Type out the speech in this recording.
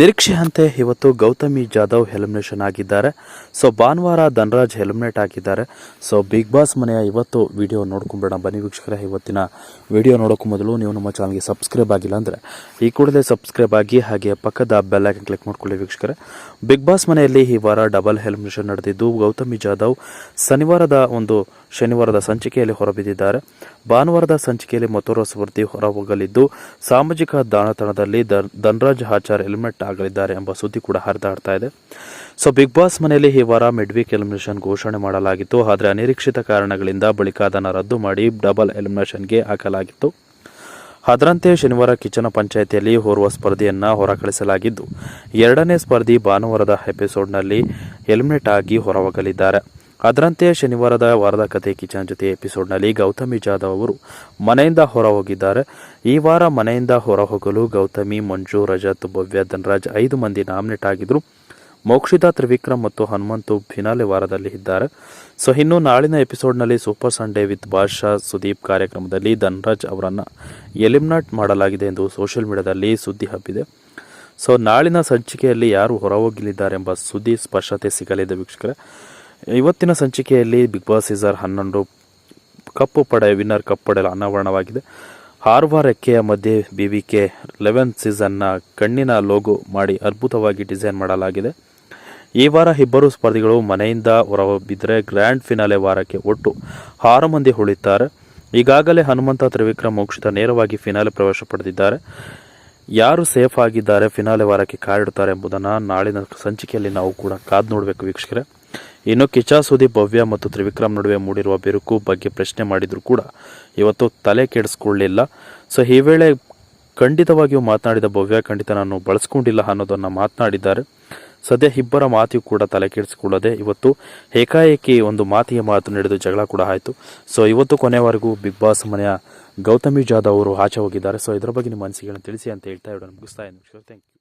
ನಿರೀಕ್ಷೆಯಂತೆ ಇವತ್ತು ಗೌತಮಿ ಜಾಧವ್ ಎಲಿಮಿನೇಷನ್ ಆಗಿದ್ದಾರೆ. ಸೊ ಭಾನುವಾರ ಧನರಾಜ್ ಎಲಿಮಿನೇಟ್ ಆಗಿದ್ದಾರೆ. ಸೊ ಬಿಗ್ ಬಾಸ್ ಮನೆಯ ಇವತ್ತು ವಿಡಿಯೋ ನೋಡ್ಕೊಂಬೇಡ. ಬನ್ನಿ ವೀಕ್ಷಕರ, ಇವತ್ತಿನ ವಿಡಿಯೋ ನೋಡೋಕ್ಕೂ ಮೊದಲು ನೀವು ನಮ್ಮ ಚಾನಲ್ಗೆ ಸಬ್ಸ್ಕ್ರೈಬ್ ಆಗಿಲ್ಲ ಅಂದರೆ ಈ ಕೂಡಲೇ ಸಬ್ಸ್ಕ್ರೈಬ್ ಆಗಿ ಹಾಗೆ ಪಕ್ಕದ ಬೆಲ್ಲೈಕನ್ ಕ್ಲಿಕ್ ಮಾಡ್ಕೊಳ್ಳಿ ವೀಕ್ಷಕರೇ. ಬಿಗ್ ಬಾಸ್ ಮನೆಯಲ್ಲಿ ಈ ವಾರ ಡಬಲ್ ಎಲಿಮಿನೇಷನ್ ನಡೆದಿದ್ದು, ಗೌತಮಿ ಜಾಧವ್ ಶನಿವಾರದ ಒಂದು ಶನಿವಾರದ ಸಂಚಿಕೆಯಲ್ಲಿ ಹೊರಬಿದ್ದಿದ್ದಾರೆ. ಭಾನುವಾರದ ಸಂಚಿಕೆಯಲ್ಲಿ ಮತ್ತೋರ್ವ ಸ್ಪರ್ಧಿ ಹೊರಹೋಗಲಿದ್ದು, ಸಾಮಾಜಿಕ ದಾನತಾಣದಲ್ಲಿ ಧನರಾಜ್ ಆಚಾರ್ ಎಲಿಮಿನೇಟ್ ಆಗಲಿದ್ದಾರೆ ಎಂಬ ಸುದ್ದಿ ಕೂಡ ಹರಿದಾಡ್ತಾ ಇದೆ. ಸೊ ಬಿಗ್ ಬಾಸ್ ಮನೆಯಲ್ಲಿ ಈ ವಾರ ಮಿಡ್ ವೀಕ್ ಎಲಿಮಿನೇಷನ್ ಘೋಷಣೆ ಮಾಡಲಾಗಿತ್ತು. ಆದರೆ ಅನಿರೀಕ್ಷಿತ ಕಾರಣಗಳಿಂದ ಬಳಿಕ ಅದನ್ನು ರದ್ದು ಮಾಡಿ ಡಬಲ್ ಎಲಿಮಿನೇಷನ್ಗೆ ಹಾಕಲಾಗಿತ್ತು. ಅದರಂತೆ ಶನಿವಾರ ಕಿಚನ ಪಂಚಾಯಿತಿಯಲ್ಲಿ ಓರ್ವ ಸ್ಪರ್ಧೆಯನ್ನು ಹೊರಕಳಿಸಲಾಗಿದ್ದು, ಎರಡನೇ ಸ್ಪರ್ಧಿ ಭಾನುವಾರದ ಎಪಿಸೋಡ್ನಲ್ಲಿ ಎಲಿಮಿನೇಟ್ ಆಗಿ ಹೊರಹೋಗಲಿದ್ದಾರೆ. ಅದರಂತೆ ಶನಿವಾರದ ವಾರದ ಕತೆ ಕಿಚನ್ ಜೊತೆ ಎಪಿಸೋಡ್ನಲ್ಲಿ ಗೌತಮಿ ಜಾಧವ್ ಅವರು ಮನೆಯಿಂದ ಹೊರ ಹೋಗಿದ್ದಾರೆ ಈ ವಾರ ಮನೆಯಿಂದ ಹೊರ ಹೋಗಲು ಗೌತಮಿ, ಮಂಜು, ರಜತ್, ಭವ್ಯ, ಧನರಾಜ್ ಐದು ಮಂದಿ ನಾಮಿನೇಟ್ ಆಗಿದ್ರು. ಮೋಕ್ಷಿತಾ ತ್ರಿವಿಕ್ರಮ್ ಮತ್ತು ಹನುಮಂತು ಫಿನಾಲೆ ವಾರದಲ್ಲಿ ಇದ್ದಾರೆ. ಸೊ, ಇನ್ನು ನಾಳಿನ ಎಪಿಸೋಡ್ನಲ್ಲಿ super Sunday with Badshah Sudeep ಕಾರ್ಯಕ್ರಮದಲ್ಲಿ ಧನ್ರಾಜ್ ಅವರನ್ನು ಎಲಿಮಿನೇಟ್ ಮಾಡಲಾಗಿದೆ ಎಂದು ಸೋಷಿಯಲ್ ಮೀಡಿಯಾದಲ್ಲಿ ಸುದ್ದಿ ಹಬ್ಬಿದೆ. ಸೊ, ನಾಳಿನ ಸಂಚಿಕೆಯಲ್ಲಿ ಯಾರು ಹೊರ ಹೋಗಲಿದ್ದಾರೆ ಎಂಬ ಸುದ್ದಿ ಸ್ಪಷ್ಟತೆ ಸಿಗಲಿದೆ ವೀಕ್ಷಕರೇ. ಇವತ್ತಿನ ಸಂಚಿಕೆಯಲ್ಲಿ ಬಿಗ್ ಬಾಸ್ ಸೀಸರ್ ಹನ್ನೊಂದು ಕಪ್ಪು ಪಡೆ, ವಿನ್ನರ್ ಕಪ್ ಪಡೆಯಲು ಅನಾವರಣವಾಗಿದೆ. ಆರು ರೆಕ್ಕೆಯ ಮಧ್ಯೆ ಬಿ ವಿ ಕೆ ಲೆವೆನ್ ಸೀಸನ್ನ ಕಣ್ಣಿನ ಲೋಗೋ ಮಾಡಿ ಅದ್ಭುತವಾಗಿ ಡಿಸೈನ್ ಮಾಡಲಾಗಿದೆ. ಈ ವಾರ ಇಬ್ಬರು ಸ್ಪರ್ಧಿಗಳು ಮನೆಯಿಂದ ಹೊರಬಿದ್ದರೆ ಗ್ರ್ಯಾಂಡ್ ಫಿನಾಲೆ ವಾರಕ್ಕೆ ಒಟ್ಟು ಆರು ಮಂದಿ ಉಳಿತಾರೆ ಈಗಾಗಲೇ ಹನುಮಂತ ತ್ರಿವಿಕ್ರಮ್ ಮೋಕ್ಷಿತ ನೇರವಾಗಿ ಫಿನಾಲೆ ಪ್ರವೇಶ ಪಡೆದಿದ್ದಾರೆ. ಯಾರು ಸೇಫ್ ಆಗಿದ್ದಾರೆ, ಫಿನಾಲೆ ವಾರಕ್ಕೆ ಕಾರಿಡುತ್ತಾರೆ ಎಂಬುದನ್ನು ನಾಳಿನ ಸಂಚಿಕೆಯಲ್ಲಿ ನಾವು ಕೂಡ ಕಾದು ನೋಡಬೇಕು ವೀಕ್ಷಕರೇ. ಇನ್ನು ಕಿಚಾ ಸುದೀಪ್ ಭವ್ಯ ಮತ್ತು ತ್ರಿವಿಕ್ರಮ್ ನಡುವೆ ಮೂಡಿರುವ ಬಿರುಕು ಬಗ್ಗೆ ಪ್ರಶ್ನೆ ಮಾಡಿದರೂ ಕೂಡ ಇವತ್ತು ತಲೆ ಕೆಡಿಸ್ಕೊಳ್ಳಿಲ್ಲ. ಸೊ, ಈ ವೇಳೆ ಖಂಡಿತವಾಗಿಯೂ ಮಾತನಾಡಿದ ಭವ್ಯ ಖಂಡಿತ ನಾನು ಬಳಸ್ಕೊಂಡಿಲ್ಲ ಅನ್ನೋದನ್ನು ಮಾತನಾಡಿದ್ದಾರೆ. ಸದ್ಯ ಇಬ್ಬರ ಮಾತಿಗೂ ಕೂಡ ತಲೆ ಕೆಡಿಸಿಕೊಳ್ಳದೆ ಇವತ್ತು ಏಕಾಏಕಿ ಒಂದು ಮಾತಿಗೆ ಮಾತು ನಡೆದು ಜಗಳ ಕೂಡ ಆಯಿತು. ಸೊ, ಇವತ್ತು ಕೊನೆವರೆಗೂ ಬಿಗ್ ಬಾಸ್ ಮನೆಯ ಗೌತಮಿ ಜಾಧವ್ ಅವರು ಆಚೆ ಹೋಗಿದ್ದಾರೆ. ಸೊ, ಇದರ ಬಗ್ಗೆ ನಿಮ್ಮ ಅನಿಸಿಕೆಗಳನ್ನು ತಿಳಿಸಿ ಅಂತ ಹೇಳ್ತಾ ಇಡೋಣ ಮುಗಿಸ್ತಾ ಇದ್ದೀನಿ. Thank you.